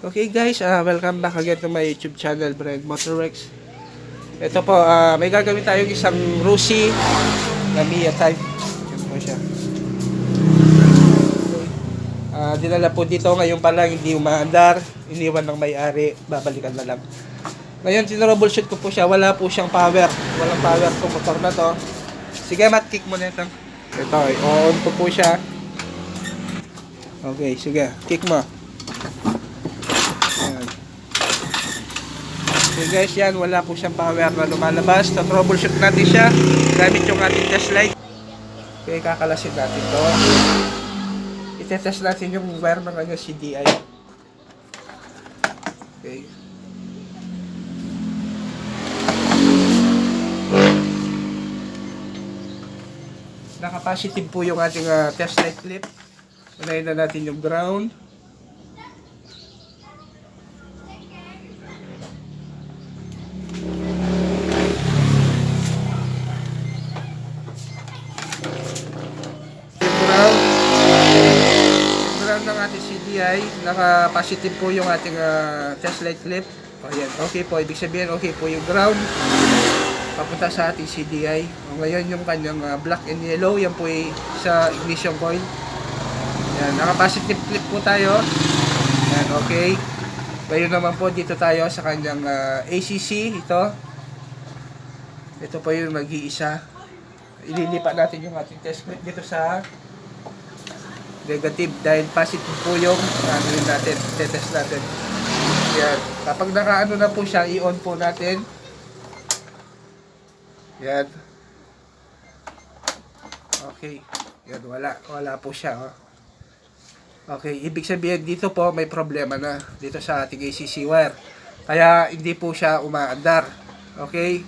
Okay guys, uh, welcome back again to my YouTube channel, Brand Motorworks. Ito po, ah, may gagawin tayong isang Rusi na Mia type. Yan po siya. Ah, dinala po dito ngayon pa lang, hindi umaandar. Iniwan ng may-ari, babalikan na lang. Ngayon, tinroubleshoot ko po siya, wala po siyang power. Walang power itong motor na to. Sige, mat, kick mo na ito. Ito, on ko po siya. Okay, sige, kick mo. Ayan. Okay guys, yan, wala po siyang power na lumalabas. So, troubleshoot natin siya gamit yung ating test light. Okay, kakalasin natin to. Itetest natin yung wire ng ano, CDI. Okay. Naka-positive po yung ating ah, test light clip. Unahin na natin yung ground. Yung ground. Yung ground ng ating CDI. Naka-positive po yung ating ah, test light clip. O yan. Okay po. Ibig sabihin, okay po yung ground. Papunta sa ating CDI. O ngayon yung kanyang ah, black and yellow. Yan po ay sa ignition coil. Yan. Naka-positive clip po tayo. Yan. Okay. Ngayon naman po dito tayo sa kanyang ah, ACC. Ito. Ito po yung mag-iisa. Ililipat natin yung ating test clip dito sa negative dahil positive po yung ano yun natin, tetest natin. Yan. Kapag nakaano na po siya, i-on po natin. Yan. Okay. Yan, wala. Wala po siya. Oh. Okay, ibig sabihin dito po may problema na dito sa ating ACC wire. Kaya hindi po siya umaandar. Okay?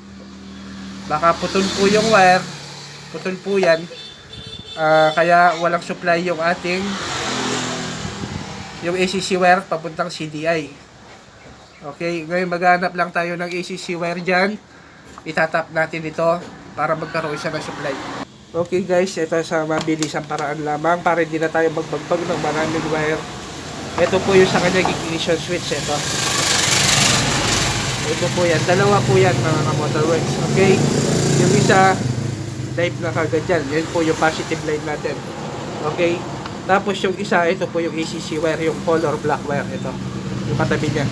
Baka putol po yung wire. Putol po yan. Ah, kaya walang supply yung ating yung ACC wire papuntang CDI. Okay, ngayon maghanap lang tayo ng ACC wire dyan. Itatap natin ito para magkaroon siya ng supply. Okay guys, ito sa mabilisang paraan lamang para hindi na tayo magbagbag ng maraming wire. Ito po yung sa kanyang ignition switch. Ito. Ito po yan. Dalawa po yan mga ka-motorworks. Okay? Yung isa, live na kagad yan. Yan po yung positive line natin. Okay? Tapos yung isa, ito po yung ACC wire, yung color black wire. Ito. Yung katabi niya.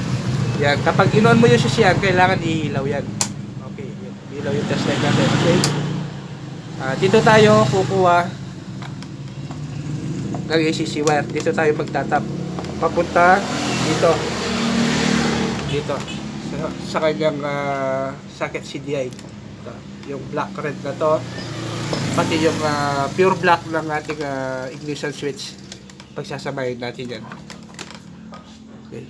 Yan. Kapag inon mo yung sisiyan, kailangan iilaw yan. Okay. Yun. Ilaw yung test light natin. Okay? Ah, dito tayo kukuha ng ACC wire. Dito tayo magtatap. Papunta dito. Dito. Sa, sa kanyang ah, socket CDI. Ito. Yung black red na to. Pati yung ah, pure black ng ating ah, ignition switch. Pagsasamahin natin yan. Okay.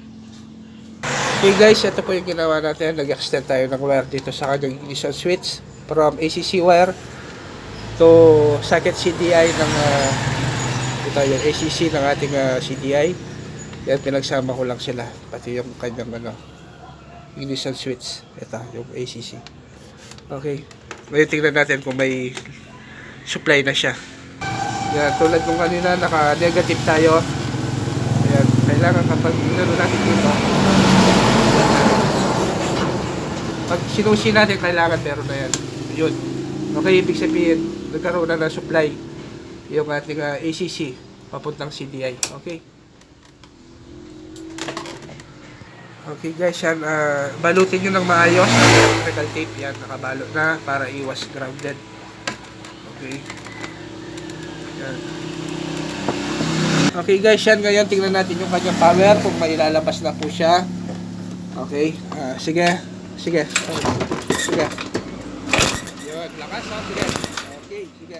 Okay guys, ito po yung ginawa natin. Nag-extend tayo ng wire dito sa kanyang ignition switch from ACC wire to socket CDI ng uh, ito yung ACC ng ating ah, CDI. Yan pinagsama ko lang sila pati yung kanyang ano ignition switch. Ito yung ACC. Okay. Ngayon tingnan natin kung may supply na siya. Yan, tulad nung kanina naka-negative tayo. Ayan, kailangan kapag inano natin dito pag sinusi natin kailangan meron na yan. Yun. Okay, ibig sabihin, nagkaroon na ng supply yung ating ah, ACC papuntang CDI. Okay? Okay guys, yan, ah, balutin nyo ng maayos electrical tape yan, nakabalot na para iwas grounded. Okay? Yan. Okay guys, yan ngayon tingnan natin yung kanyang power kung may lalabas na po siya. Okay, ah, sige, sige, sige. Yun, lakas ha, sige. Okay, sige.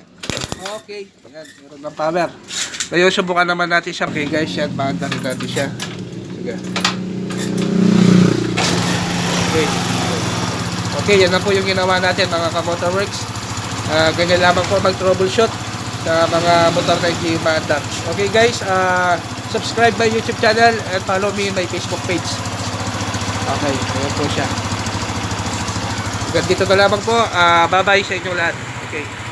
Okay, yan, meron ng power. Ngayon, subukan naman natin siya. Okay guys, yan, maanda rin natin siya. Sige. Okay. Okay, yan na po yung ginawa natin mga ka-motorworks. Ah, ganyan lamang po mag-troubleshoot sa mga motor na hindi. Okay guys, ah, subscribe my YouTube channel and follow me in my Facebook page. Okay, ayan po siya. Hanggang dito na lamang po. Ah, bye-bye sa inyo lahat. Okay.